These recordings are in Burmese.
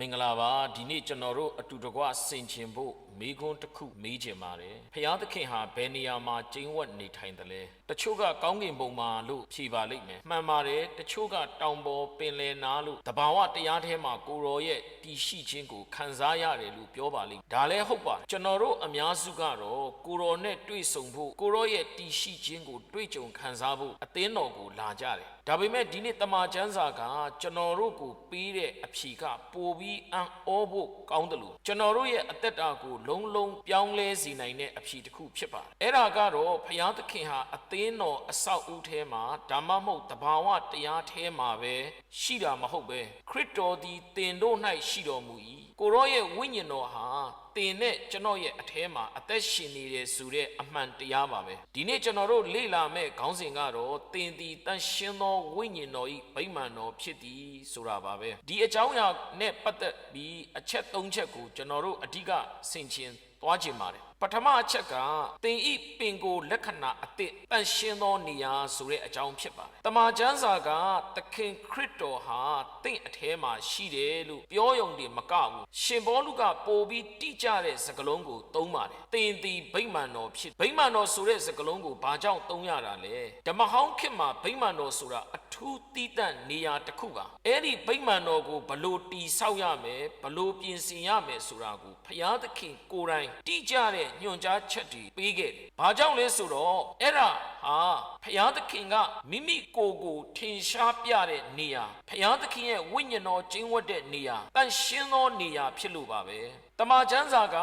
မင်္ဂလာပါဒီနေ့ကျွန်တော်တို့အတူတကွဆင်ခြင်ဖို့ မိခွန်းတစ်ခုမေးချင်ပါတယ်ဖျားသခင်ဟာဘယ်နေရာမှာကျင်းဝတ်နေထိုင်တယ်လဲတချို့ကကောင်းကင်ဘုံမှာလို့ဖြေပါလိမ့်မယ်မှန်ပါတယ်တချို့ကတောင်ပေါ်ပင်လယ်နာလို့တဘာဝတရားထဲမှာကိုရောရဲ့တည်ရှိခြင်းကိုခံစားရတယ်လို့ပြောပါလိမ့်မယ်ဒါလည်းဟုတ်ပါကျွန်တော်တို့အများစုကတော့ကိုရောနဲ့တွေ့ဆုံဖို့ကိုရောရဲ့တည်ရှိခြင်းကိုတွေ့ကြုံခံစားဖို့အသင်းတော်ကိုလာကြတယ်ဒါပေမဲ့ဒီနေ့တမန်ကျမ်းစာကကျွန်တော်တို့ကိုပေးတဲ့အဖြေကပိုပြီးအံ့ဩဖို့ကောင်းတယ်လို့ကျွန်တော်တို့ရဲ့အသက်တာကိုလုံးလုံးပြောင်းလဲစေနိုင်တဲ့အဖြေတစ်ခုဖြစ်ပါတယ်။အဲ့ဒါကတော့ဘုရားသခင်ဟာအသင်းတော်အဆောက်အဦထဲမှာဒါမှမဟုတ်တဘာဝတရားထဲမှာပဲရှိတာမဟုတ်ပဲခရစ်တော်သည်တင်တို့၌ရှိတော်မူ၏ကိုရောရဲ့ဝိညာဉ်တော်ဟာ တင်နဲ့ကျွန်တော်ရဲ့အထဲမှာအသက်ရှင်နေတယ်ဆိုတဲ့အမှန်တရားပါပဲဒီနေ့ကျွန်တော်တို့လေ့လာမဲ့ခေါင်းစဉ်ကတော့တင်သည်တန်ရှင်းသောဝိညာဉ်တော်၏ဗိမာန်တော်ဖြစ်သည်ဆိုတာပါပဲဒီအကြောင်းအရာနဲ့ပတ်သက်ပြီးအချက်၃ချက်ကိုကျွန်တော်တို့အဓိကဆင်ခြင်သွားခြင်းပါတယ်ပထမအချက်ကတင်ဤပင်ကိုလက္ခဏာအသစ်တန်ရှင်းသောနေရာဆိုတဲ့အကြောင်းဖြစ်ပါတယ်တမန်ကျမ်းစာကသခင်ခရစ်တော်ဟာတင့်အထဲမှာရှိတယ်လို့ပြောယုံတယ်မကဘူးရှင်ဘောလူကပိုပြီးတိကျတဲ့စကားလုံးကိုသုံးပါတယ်တင်သည်ဗိမာန်တော်ဖြစ်ဗိမာန်တော်ဆိုတဲ့စကားလုံးကိုဘာကြောင့်သုံးရတာလဲဓမ္မဟောင်းခေတ်မှာဗိမာန်တော်ဆိုတာအထူးတည်တံ့နေရာတစ်ခုပါအဲ့ဒီဗိမာန်တော်ကိုဘလို့တီဆောက်ရမယ်ဘလို့ပြင်ဆင်ရမယ်ဆိုတာကိုဖျားသခင်ကိုယ်တိုင်တိကျတဲ့ညွှန်ကြားချက်တွေပေးခဲ့တယ်။ဘာကြောင့်လဲဆိုတော့အဲ့ဒါဟာဖျားသခင်ကမိမိကိုယ်ကိုထင်ရှားပြတဲ့နေရာဖျားသခင်ရဲ့ဝိညာဉ်တော်ကျင်းဝတ်တဲ့နေရာတန်ရှင်းသောနေရာဖြစ်လို့ပါပဲ။တမန်ကျမ်းစာက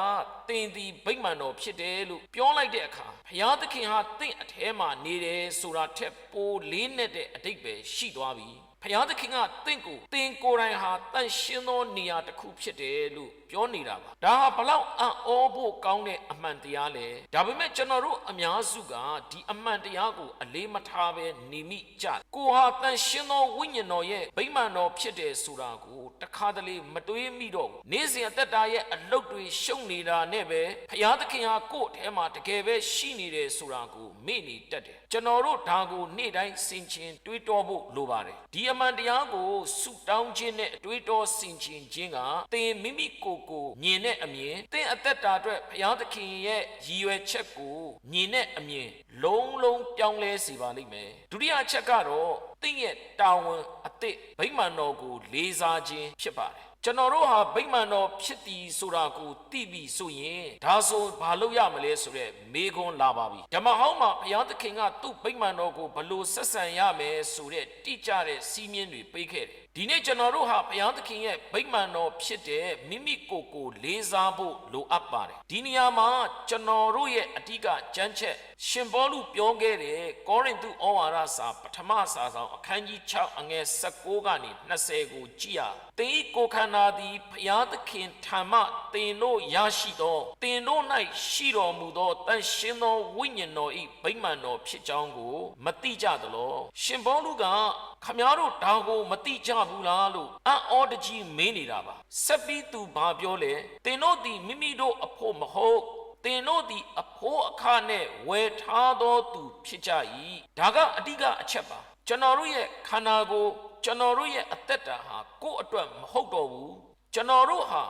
တင်သည်ဗိမာန်တော်ဖြစ်တယ်လို့ပြောလိုက်တဲ့အခါဖျားသခင်ဟာတင့်အထဲမှာနေတယ်ဆိုတာထက်ပိုလေးနဲ့တဲ့အတိတ်ပဲရှိသွားပြီ။ ဖျားသခင်ကတင့်ကိုတင်ကိုယ်တိုင်ဟာတန်ရှင်းသောနေရာတစ်ခုဖြစ်တယ်လို့ပြောနေတာပါဒါဟာဘလောက်အံ့ဩဖို့ကောင်းတဲ့အမှန်တရားလဲဒါပေမဲ့ကျွန်တော်တို့အများစုကဒီအမှန်တရားကိုအလေးမထားဘဲနေမိကြကိုဟာတန်ရှင်းသောဝိညာဉ်တော်ရဲ့ဗိမာန်တော်ဖြစ်တယ်ဆိုတာကိုတခါတလေမတွေးမိတော့ဘူးနေ့စဉ်အသက်တာရဲ့အလုတ်တွေရှုံနေတာနဲ့ပဲဖျားသခင်ဟာကိုယ့်အထဲမှာတကယ်ပဲရှိနေတယ်ဆိုတာကိုမေ့နေတတ်တယ်ကျွန်တော်တို့ဒါကိုနေ့တိုင်းစင်ချင်တွေးတောဖို့လိုပါတယ်ဒီအမှန်တရားကိုဆုတောင်းခြင်းနဲ့အတွေးတောစင်ချင်ခြင်းကသင်မိမိကိုယ်ကိုမြင်တဲ့အမြင်သင်အသက်တာအတွက်ဘုရားသခင်ရဲ့ရည်ရွယ်ချက်ကိုမြင်တဲ့အမြင်လုံးလုံးပြောင်းလဲစေပါလိမ့်မယ်ဒုတိယအချက်ကတော့သင်ရဲ့တာဝန်အသစ်ဗိမာန်တော်ကိုလေးစားခြင်းဖြစ်ပါတယ် ကျွန်တော်တို့ဟာဗိမာန်တော်ဖြစ်သည်ဆိုတာကိုသိပြီဆိုရင်ဒါဆိုဘာလုပ်ရမလဲဆိုတဲ့မေခွန်းလာပါပြီဓမ္မဟောင်းမှာဘုရားသခင်ကသူ့ဗိမာန်တော်ကိုဘလို့ဆက်ဆံရမယ်ဆိုတဲ့တိကျတဲ့စီးမြင်တွေပေးခဲ့တယ် ဒီနေ့ကျွန်တော်တို့ဟာဘုရားသခင်ရဲ့ဗိမာန်တော်ဖြစ်တဲ့မိမိကိုယ်ကိုလေးစားဖို့လိုအပ်ပါတယ်ဒီနေရာမှာကျွန်တော်တို့ရဲ့အဓိကကြမ်းချက် ရှင်ဘောလူပြောခဲ့တဲ့ကောရိန္သုဩဝါဒစာပထမစာဆောင်အခန်းကြီး6အငယ်16ကနေ20ကိုကြည့်ရသင်ဤကိုယ်ခန္ဓာသည်ဘုရားသခင်ထံမှသင်တို့ရရှိသောသင်တို့၌ရှိတော်မူသောတန်ရှင်းသောဝိညာဉ်တော်ဤဗိမာန်တော်ဖြစ်ကြောင်းကိုမသိကြသလောရှင်ဘောလူက ခမားတို့ဒါကိုမသိကြဘူးလားလို့အံ့ဩတကြီးမင်းနေတာပါဆက်ပြီးသူဘာပြောလဲသင်တို့သည်မိမိတို့အဖို့မဟုတ်သင်တို့သည်အဖိုးအခနဲ့ဝယ်ထားသောသူဖြစ်ကြ၏ဒါကအဓိကအချက်ပါကျွန်တော်တို့ရဲ့ခန္ဓာကိုယ်ကျွန်တော်တို့ရဲ့အသက်တာဟာကိုယ့်အတွက်မဟုတ်တော့ဘူးကျွန်တော်တို့ဟာ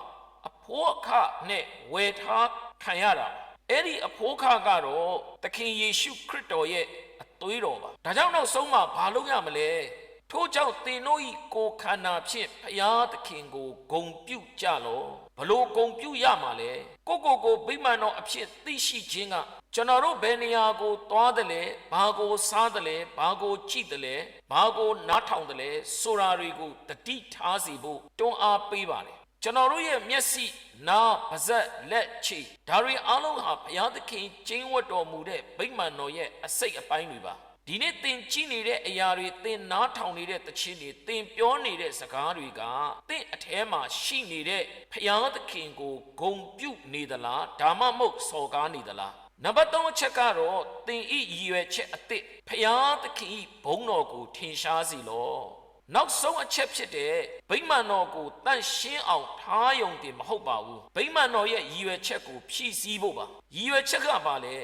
အဖိုးအခနဲ့ဝယ်ထားခံရတာအဲ့ဒီအဖိုးအခကတော့သခင်ယေရှုခရစ်တော်ရဲ့အသွေးတော်ပါဒါကြောင့်တော့ဆုံးမဘာလုပ်ရမလဲ ထို့ကြောင့်သင်တို့ဤကိုယ်ခန္ဓာဖြင့်ဖျားသခင်ကိုဂုံပြုကြလောဘလို့ဂုံပြုရမှာလဲကိုကိုကိုဗိမာန်တော်အဖြစ်သိရှိခြင်းကကျွန်တော်တို့ဘယ်နေရာကိုသွားတယ်လဲဘာကိုစားတယ်လဲဘာကိုကြည့်တယ်လဲဘာကိုနားထောင်တယ်လဲဆိုတာတွေကိုတတိထားစီဖို့တွန်းအားပေးပါတယ်ကျွန်တော်တို့ရဲ့မျက်စိနားပါးစပ်လက်ခြေဒါတွေအလုံးဟာဘုရားသခင်ကျင်းဝတ်တော်မူတဲ့ဗိမာန်တော်ရဲ့အစိတ်အပိုင်းတွေပါ ဒီနေ့သင်ကြည့်နေတဲ့အရာတွေသင်နားထောင်နေတဲ့တခြင်းတွေသင်ပြောနေတဲ့စကားတွေကသင်အထဲမှာရှိနေတဲ့ဖျားသခင်ကိုဂုံပြုတ်နေသလားဒါမှမဟုတ်စော်ကားနေသလားနံပါတ်3အချက်ကတော့သင်ဤရည်ရွယ်ချက်အသစ်ဖျားသခင်ဤဘုန်းတော်ကိုထင်ရှားစီလောနောက်ဆုံးအချက်ဖြစ်တဲ့ဗိမာန်တော်ကိုတန့်ရှင်းအောင်ထားယုံတယ်မဟုတ်ပါဘူးဗိမာန်တော်ရဲ့ရည်ရွယ်ချက်ကိုဖြည့်ဆည်းဖို့ပါရည်ရွယ်ချက်ကပါလေ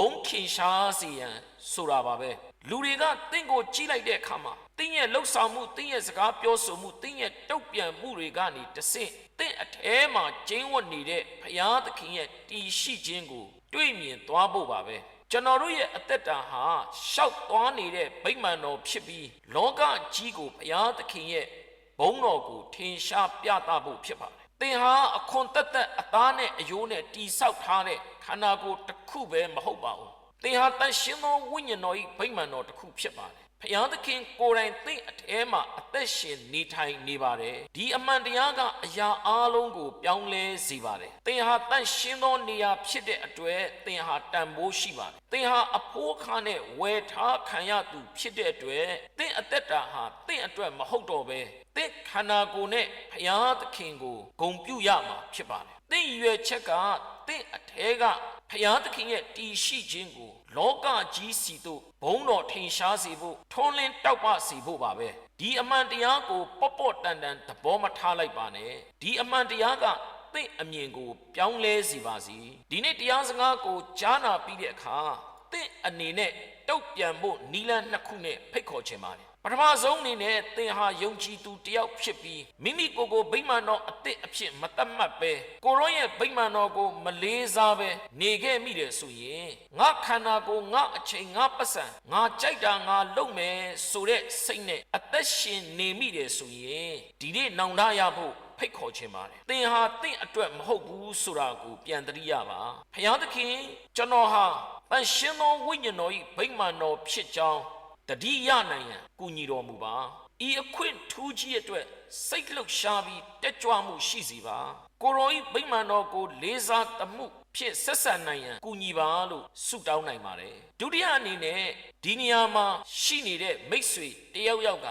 ဘုံခင်ရှားစီရန်ဆိုတာပါပဲလူတွေကတင့်ကိုကြီးလိုက်တဲ့အခါမှာတင်းရဲ့လှုပ်ဆောင်မှုတင်းရဲ့စကားပြောဆိုမှုတင်းရဲ့တုတ်ပြန်မှုတွေကနေတဆင့်တင့်အထဲမှာကျင်းဝတ်နေတဲ့ဘုရားသခင်ရဲ့တည်ရှိခြင်းကို တွေ့မြင်သွားဖို့ပါပဲကျွန်တော်တို့ရဲ့အသက်တာဟာရှောက်သွားနေတဲ့ဗိမာန်တော်ဖြစ်ပြီးလောကကြီးကိုဘုရားသခင်ရဲ့ဘုန်းတော်ကိုထင်ရှားပြသဖို့ဖြစ်ပါတယ် သင်ဟာအခွန်တက်တက်အသားနဲ့အယိုးနဲ့တီဆောက်ထားတဲ့ခန္ဓာကိုယ်တစ်ခုပဲမဟုတ်ပါဘူးသင်ဟာတန်ရှင်းသောဝိညာဉ်တော်၏ဗိမာန်တော်တစ်ခုဖြစ်ပါတယ် ဖျားသခင်ကိုယ်တိုင်သင်အထဲမှာအသက်ရှင်နေထိုင်နေပါတယ်ဒီအမှန်တရားကအရာအလုံးကို ပြောင်းလဲစေပါတယ်သင်ဟာတန်ရှင်းသောနေရာဖြစ်တဲ့အတွက်သင်ဟာတန်ဖိုးရှိပါတယ်သင်ဟာအဖိုးခါနဲ့ဝယ်ထားခံရသူဖြစ်တဲ့အတွက်သင်အသက်တာဟာသင်အတွက်မဟုတ်တော့ပဲသင်ခန္ဓာကိုယ်နဲ့ဖျားသခင်ကိုဂုံပြုရမှာဖြစ်ပါတယ်သင်ရွယ်ချက်က သင်အထဲကဖျားသခင်ရဲ့တည်ရှိခြင်းကို လောကကြီးစီတို့ဘုံတော်ထင်ရှားစေဖို့ထွန်းလင်းတောက်ပစေဖို့ပါပဲဒီအမှန်တရားကိုပေါ့ပေါ့တန်တန်သဘောမထားလိုက်ပါနဲ့ဒီအမှန်တရားကသင်အမြင်ကို ပြောင်းလဲစေပါစီဒီနေ့တရားစကားကိုကြားနာပြီးတဲ့အခါသင်အနေနဲ့တုတ်ပြန်ဖို့နီလန်းနှစ်ခုနဲ့ဖိတ်ခေါ်ခြင်းပါတယ် ပထမဆုံးအနေနဲ့သင်ဟာယုံကြည်သူတယောက်ဖြစ်ပြီးမိမိကိုယ်ကိုဗိမာန်တော်အစ်စ်အဖြစ်မတတ်မှတ်ပဲကိုရောရဲ့ဗိမာန်တော်ကိုမလေးစားပဲနေခဲ့မိတယ်ဆိုရင်ငါခန္ဓာကိုငါအချိန်ငါပတ်စံငါကြိုက်တာငါလုပ်မယ်ဆိုတဲ့စိတ်နဲ့အသက်ရှင်နေမိတယ်ဆိုရင်ဒီနေ့နောင်တရဖို့ဖိတ်ခေါ်ခြင်းပါတယ်သင်ဟာသင်အတွက်မဟုတ်ဘူးဆိုတာကိုပြန်သတိရပါဖျားသခင်ကျွန်တော်ဟာတန်ရှင်သောဝိညာဉ်တော်၏ဗိမာန်တော်ဖြစ်ကြောင်း တတိယနိုင်ရန်ကူညီတော်မူပါဤအခွင့်ထူးကြီးအတွက်စိတ်လှုပ်ရှားပြီးတက်ကြွမှုရှိစီပါကိုရောဤဗိမာန်တော်ကိုလေးစားတမှုဖြစ်ဆက်ဆံနိုင်ရန်ကူညီပါလို့ဆုတောင်းနိုင်ပါတယ်ဒုတိယအနေနဲ့ဒီနေရာမှာရှိနေတဲ့မိတ်ဆွေတယောက်ယောက်က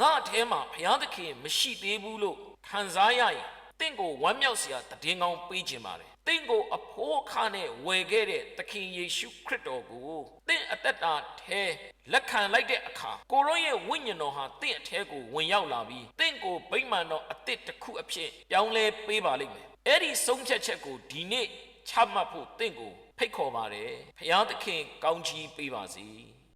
ငါအထဲမှာဘုရားသခင်မရှိသေးဘူးလို့ခံစားရရင်တင့်ကိုဝမ်းမြောက်စရာတည်ငောင်းပေးခြင်းပါတယ် တင့်ကိုအဖိုးအခနဲ့ဝယ်ခဲ့တဲ့သခင်ယေရှုခရစ်တော်ကိုတင့်အသက်တာထဲလက်ခံလိုက်တဲ့အခါကိုရောရဲ့ဝိညာဉ်တော်ဟာတင့်အထဲကိုဝင်ရောက်လာပြီးတင့်ကိုဗိမာန်တော်အသစ်တစ်ခုအဖြစ်ပြောင်းလဲပေးပါလိမ့်မယ်အဲ့ဒီဆုံးဖြတ်ချက်ကိုဒီနေ့ချမှတ်ဖို့တင့်ကိုဖိတ်ခေါ်ပါတယ်ဖျားသခင်ကောင်းချီးပေးပါစေ